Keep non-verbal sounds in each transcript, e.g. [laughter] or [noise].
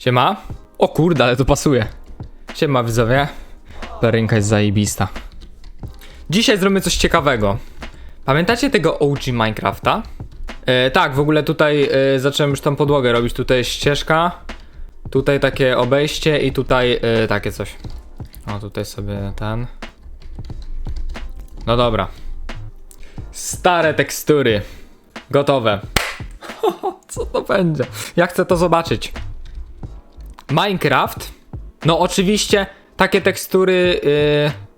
Siema. O kurde, ale to pasuje. Siema widzowie. Perynka jest zajebista. Dzisiaj zrobimy coś ciekawego. Pamiętacie tego OG Minecrafta? E, tak, w ogóle tutaj e, zacząłem już tą podłogę robić. Tutaj jest ścieżka. Tutaj takie obejście i tutaj e, takie coś. O, tutaj sobie ten. No dobra. Stare tekstury. Gotowe. [laughs] Co to będzie? Ja chcę to zobaczyć. Minecraft. No oczywiście takie tekstury. Yy,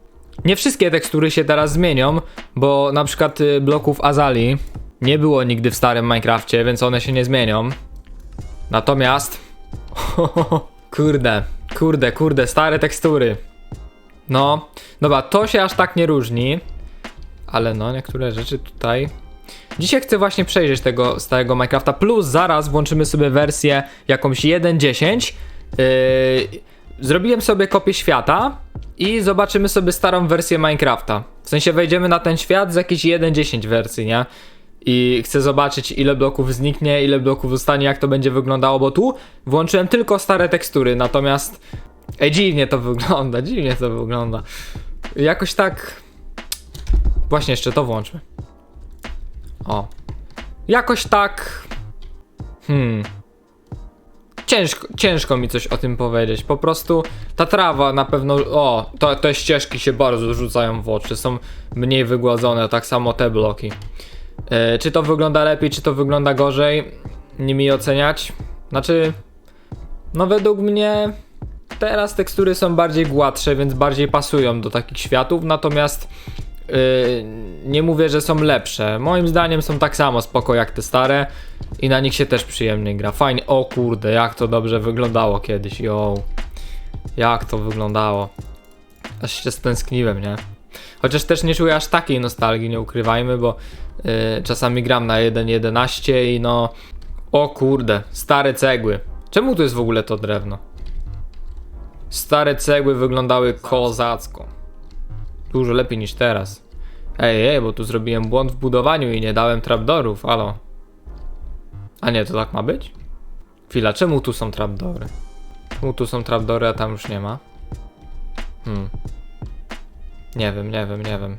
nie wszystkie tekstury się teraz zmienią, bo na przykład y, bloków Azali nie było nigdy w starym Minecrafcie, więc one się nie zmienią. Natomiast. [laughs] kurde, kurde, kurde, stare tekstury. No, dobra, to się aż tak nie różni. Ale no, niektóre rzeczy tutaj. Dzisiaj chcę właśnie przejrzeć tego starego Minecrafta, plus zaraz włączymy sobie wersję jakąś 1.10. Yy, zrobiłem sobie kopię świata i zobaczymy sobie starą wersję Minecrafta. W sensie wejdziemy na ten świat z jakiejś 1.10 wersji, nie? I chcę zobaczyć ile bloków zniknie, ile bloków zostanie, jak to będzie wyglądało, bo tu włączyłem tylko stare tekstury, natomiast Ej, dziwnie to wygląda, [laughs] dziwnie to wygląda. Jakoś tak... Właśnie jeszcze to włączmy. O. Jakoś tak... Hmm. Ciężko, ciężko mi coś o tym powiedzieć. Po prostu ta trawa na pewno. O, to, te ścieżki się bardzo rzucają w oczy. Są mniej wygładzone, tak samo te bloki. E, czy to wygląda lepiej, czy to wygląda gorzej? Nie mi oceniać. Znaczy, no według mnie teraz tekstury są bardziej gładsze, więc bardziej pasują do takich światów. Natomiast Nie mówię, że są lepsze. Moim zdaniem są tak samo spoko jak te stare i na nich się też przyjemnie gra. Fajnie. O kurde, jak to dobrze wyglądało kiedyś. Yo. Jak to wyglądało. Aż się stęskniłem, nie? Chociaż też nie czuję aż takiej nostalgii, nie ukrywajmy, bo yy, czasami gram na 1.11 i no. O kurde, stare cegły. Czemu tu jest w ogóle to drewno? Stare cegły wyglądały kozacko. Dużo lepiej niż teraz. Ej, ej, bo tu zrobiłem błąd w budowaniu i nie dałem trapdorów, alo. A nie, to tak ma być? Chwila, czemu tu są trapdory? Czemu tu są trapdory, a tam już nie ma? Hmm. Nie wiem, nie wiem, nie wiem.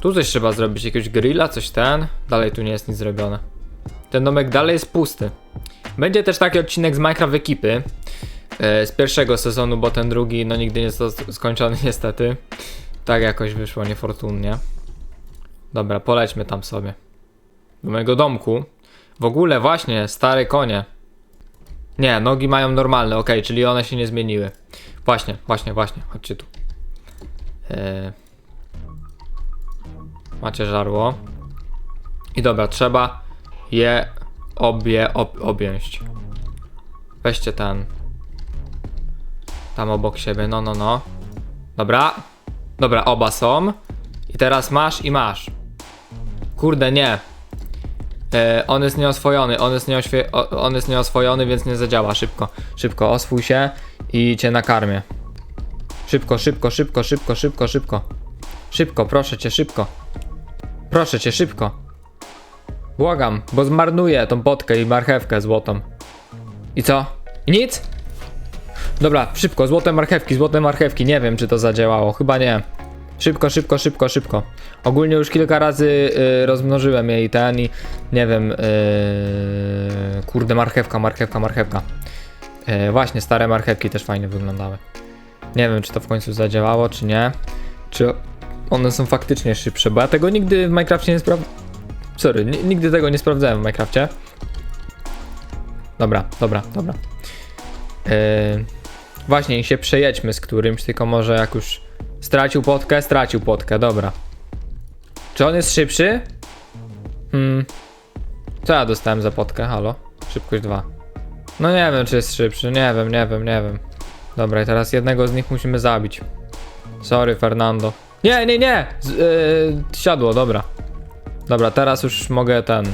Tu coś trzeba zrobić, jakiegoś grilla, coś ten. Dalej tu nie jest nic zrobione. Ten domek dalej jest pusty. Będzie też taki odcinek z Minecraft ekipy. e, Z pierwszego sezonu, bo ten drugi, no nigdy nie został skończony [laughs] niestety. Tak jakoś wyszło niefortunnie. Dobra, polećmy tam sobie. Do mojego domku. W ogóle właśnie, stare konie. Nie, nogi mają normalne, ok, czyli one się nie zmieniły. Właśnie, właśnie, właśnie, chodźcie tu. Eee... Macie żarło. I dobra, trzeba je obie ob, objąć. Weźcie ten. Tam obok siebie, no, no, no. Dobra, Dobra, oba są. I teraz masz i masz. Kurde, nie. E, on jest nieoswojony, on jest, nieoświe- on jest nieoswojony, więc nie zadziała. Szybko, szybko, oswój się i cię nakarmię. Szybko, szybko, szybko, szybko, szybko, szybko. Szybko, proszę cię, szybko. Proszę cię, szybko. Błagam, bo zmarnuję tą potkę i marchewkę złotą. I co? Nic? Dobra, szybko, złote marchewki, złote marchewki. Nie wiem, czy to zadziałało. Chyba nie. Szybko, szybko, szybko, szybko. Ogólnie już kilka razy y, rozmnożyłem jej ten i nie wiem. Y, kurde, marchewka, marchewka, marchewka. Y, właśnie, stare marchewki też fajnie wyglądały. Nie wiem, czy to w końcu zadziałało, czy nie. Czy one są faktycznie szybsze, bo ja tego nigdy w Minecrafcie nie sprawdzałem. Sorry, ni- nigdy tego nie sprawdzałem w Minecrafcie. Dobra, dobra, dobra. Yy, właśnie, się przejedźmy z którymś, tylko może jak już stracił potkę, stracił potkę, dobra. Czy on jest szybszy? Hmm. Co ja dostałem za potkę? Halo? Szybkość 2. No nie wiem, czy jest szybszy, nie wiem, nie wiem, nie wiem. Dobra, i teraz jednego z nich musimy zabić. Sorry, Fernando. Nie, nie, nie! Z, yy, siadło, dobra. Dobra, teraz już mogę ten.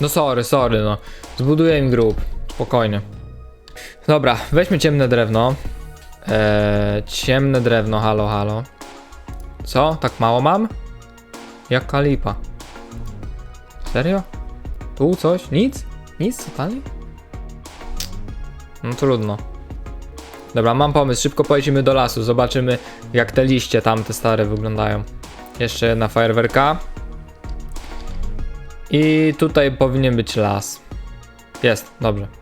No sorry, sorry, no. Zbuduję im grób. Spokojnie. Dobra, weźmy ciemne drewno. Eee, ciemne drewno, halo, halo. Co? Tak mało mam? Jaka lipa? Serio? Tu coś? Nic? Nic? Totalnie? No trudno. Dobra, mam pomysł. Szybko pojedziemy do lasu. Zobaczymy, jak te liście tam, te stare wyglądają. Jeszcze jedna fajerwerka. I tutaj powinien być las. Jest, dobrze.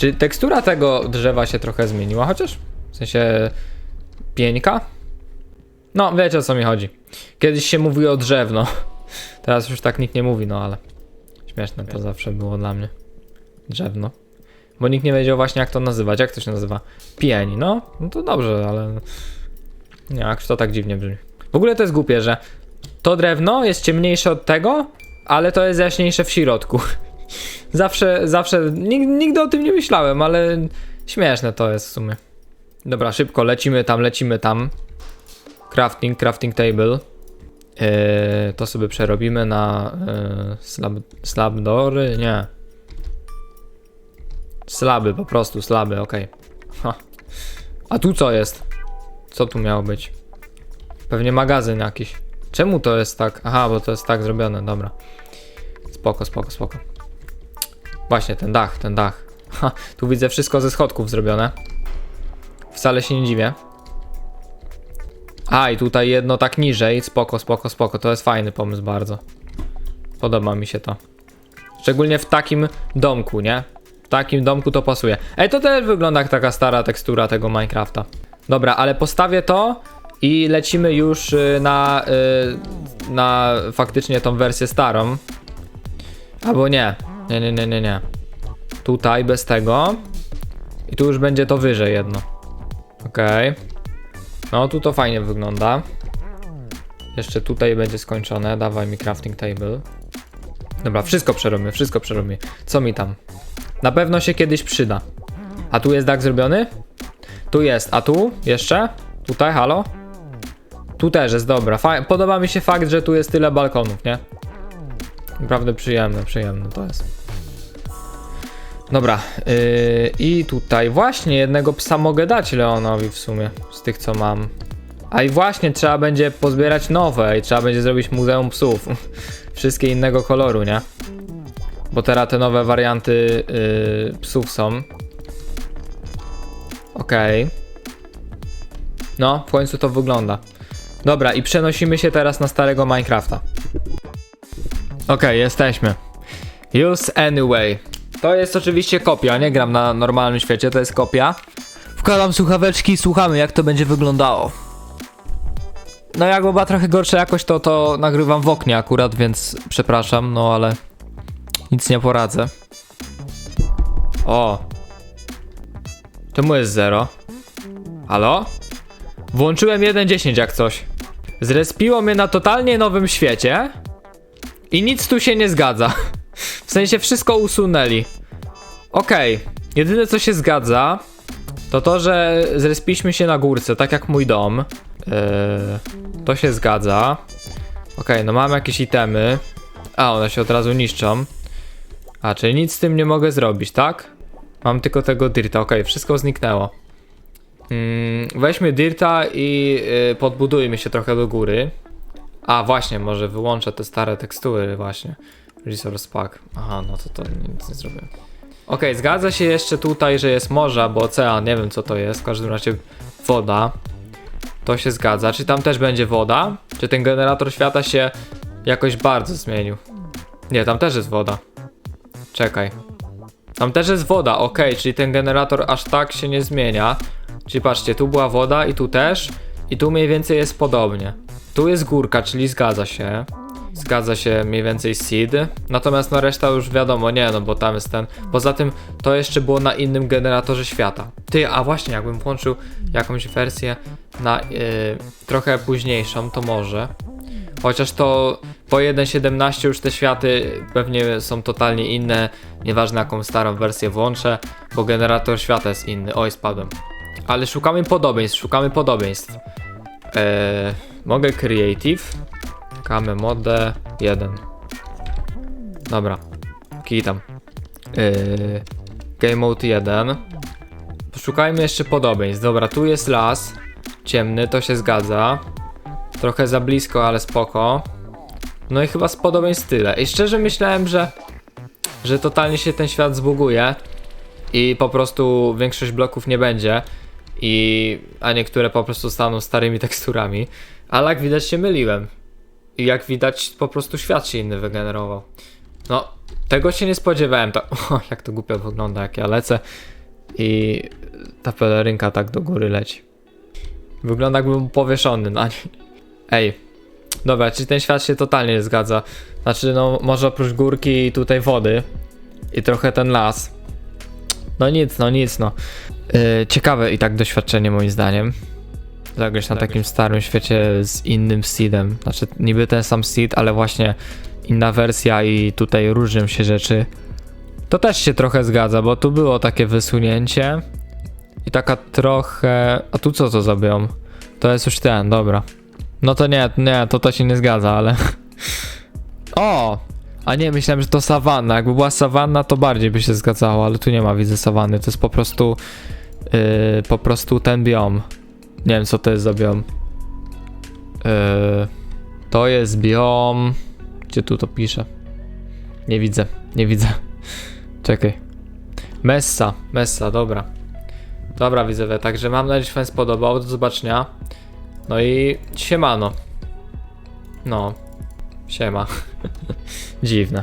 Czy tekstura tego drzewa się trochę zmieniła chociaż? W sensie pieńka? No, wiecie o co mi chodzi. Kiedyś się mówiło drzewno. [laughs] Teraz już tak nikt nie mówi, no ale śmieszne to zawsze było dla mnie. Drzewno. Bo nikt nie wiedział właśnie jak to nazywać. Jak to się nazywa? Pień, no. No to dobrze, ale... Nie, jak to tak dziwnie brzmi. W ogóle to jest głupie, że to drewno jest ciemniejsze od tego, ale to jest jaśniejsze w środku. [laughs] Zawsze, zawsze, nig- nigdy o tym nie myślałem, ale śmieszne to jest w sumie. Dobra, szybko, lecimy tam, lecimy tam. Crafting, crafting table. Yy, to sobie przerobimy na yy, slab, slabdory, nie. Slaby, po prostu, slaby. Ha. A tu co jest? Co tu miało być? Pewnie magazyn jakiś. Czemu to jest tak? Aha, bo to jest tak zrobione, dobra. Spoko, spoko, spoko. Właśnie, ten dach, ten dach. Ha, tu widzę wszystko ze schodków zrobione. Wcale się nie dziwię. A, i tutaj jedno tak niżej. Spoko, spoko, spoko. To jest fajny pomysł bardzo. Podoba mi się to. Szczególnie w takim domku, nie? W takim domku to pasuje. Ej, to też wygląda jak taka stara tekstura tego Minecrafta. Dobra, ale postawię to i lecimy już y, na, y, na faktycznie tą wersję starą. Albo nie. Nie, nie, nie, nie, nie. Tutaj bez tego. I tu już będzie to wyżej jedno. Okej. No tu to fajnie wygląda. Jeszcze tutaj będzie skończone. Dawaj mi crafting table. Dobra, wszystko przerobimy, wszystko przerobimy. Co mi tam? Na pewno się kiedyś przyda. A tu jest dach zrobiony? Tu jest, a tu? Jeszcze? Tutaj, halo? Tu też jest, dobra. Fa podoba mi się fakt, że tu jest tyle balkonów, nie? Naprawdę przyjemne, przyjemne to jest. Dobra, yy, i tutaj właśnie jednego psa mogę dać Leonowi w sumie, z tych co mam. A i właśnie trzeba będzie pozbierać nowe i trzeba będzie zrobić muzeum psów. [laughs] Wszystkie innego koloru, nie? Bo teraz te nowe warianty yy, psów są. Okej. No, w końcu to wygląda. Dobra, i przenosimy się teraz na starego Minecrafta. Okej, jesteśmy. Use anyway. To jest oczywiście kopia, nie gram na normalnym świecie, to jest kopia. Wkładam słuchaweczki i słuchamy jak to będzie wyglądało. No jak była trochę gorsza jakość, to to nagrywam w oknie akurat, więc przepraszam, no ale nic nie poradzę. O. Czemu jest 0? Halo? Włączyłem 1.10 jak coś. Zrespiło mnie na totalnie nowym świecie i nic tu się nie zgadza. [laughs] W sensie wszystko usunęli. Okej, jedyne co się zgadza, to to, że zrespiliśmy się na górce, tak jak mój dom. Yy, to się zgadza. Okej, no mam jakieś itemy. A, one się od razu niszczą. A, czyli nic z tym nie mogę zrobić, tak? Mam tylko tego dirta, okej, wszystko zniknęło. Mm, weźmy dirta i yy, podbudujmy się trochę do góry. A, właśnie, może wyłączę te stare tekstury, właśnie. Resource pack. Aha, no to to nic nie zrobię. Okej, zgadza się jeszcze tutaj, że jest morze albo ocean, nie wiem co to jest, w każdym razie woda. To się zgadza. Czy tam też będzie woda? Czy ten generator świata się jakoś bardzo zmienił? Nie, tam też jest woda. Czekaj. Tam też jest woda, okej, czyli ten generator aż tak się nie zmienia. Czyli patrzcie, tu była woda i tu też. I tu mniej więcej jest podobnie. Tu jest górka, czyli zgadza się. Zgadza się mniej więcej seed. Natomiast no reszta już wiadomo, nie no, bo tam jest ten. Poza tym to jeszcze było na innym generatorze świata. Ty, a właśnie, jakbym włączył jakąś wersję na yy, trochę późniejszą, to może. Chociaż to po 1.17 już te światy pewnie są totalnie inne. Nieważne jaką starą wersję włączę, bo generator świata jest inny. Oj, spadłem. Ale szukamy podobieństw, szukamy podobieństw. Eee, mogę creative. Kame mode 1. Dobra. Kitam. Yy, game mode 1. Poszukajmy jeszcze podobieństw. Dobra, tu jest las. Ciemny, to się zgadza. Trochę za blisko, ale spoko. No i chyba z podobieństw tyle. I szczerze myślałem, że że totalnie się ten świat zbuguje. i po prostu większość bloków nie będzie i a niektóre po prostu staną starymi [laughs] teksturami, ale jak widać się myliłem. I jak widać po prostu świat się inny wygenerował. No, tego się nie spodziewałem. To, [laughs] o, jak to głupio wygląda, jak ja lecę i ta pelerynka tak do góry leci. Wygląda jakbym powieszony na niej. Ej, dobra, czy ten świat się totalnie nie zgadza? Znaczy, no, może oprócz górki i tutaj wody i trochę ten las. No nic, no nic, no. Yy, ciekawe i tak doświadczenie moim zdaniem. Zagrać na takim starym świecie z innym seedem. Znaczy, niby ten sam seed, ale właśnie inna wersja i tutaj różnią się rzeczy. To też się trochę zgadza, bo tu było takie wysunięcie i taka trochę... A tu co to zrobią? To jest już ten, dobra. No to nie, nie, to to się nie zgadza, ale... [laughs] O! A nie, myślałem, że to sawanna. Jakby była sawanna, to bardziej by się zgadzało, ale tu nie ma, widzę sawanny. To jest po prostu... Yy, po prostu ten biom. Nie wiem, co to jest za biom. Yy, to jest biom... Gdzie tu to pisze? Nie widzę, nie widzę. [laughs] Czekaj. Messa, Messa, dobra. Dobra, widzowie, także mam nadzieję, że Wam spodobał. Do zobaczenia. No i siemano. No. Siema. [laughs] Dziwne.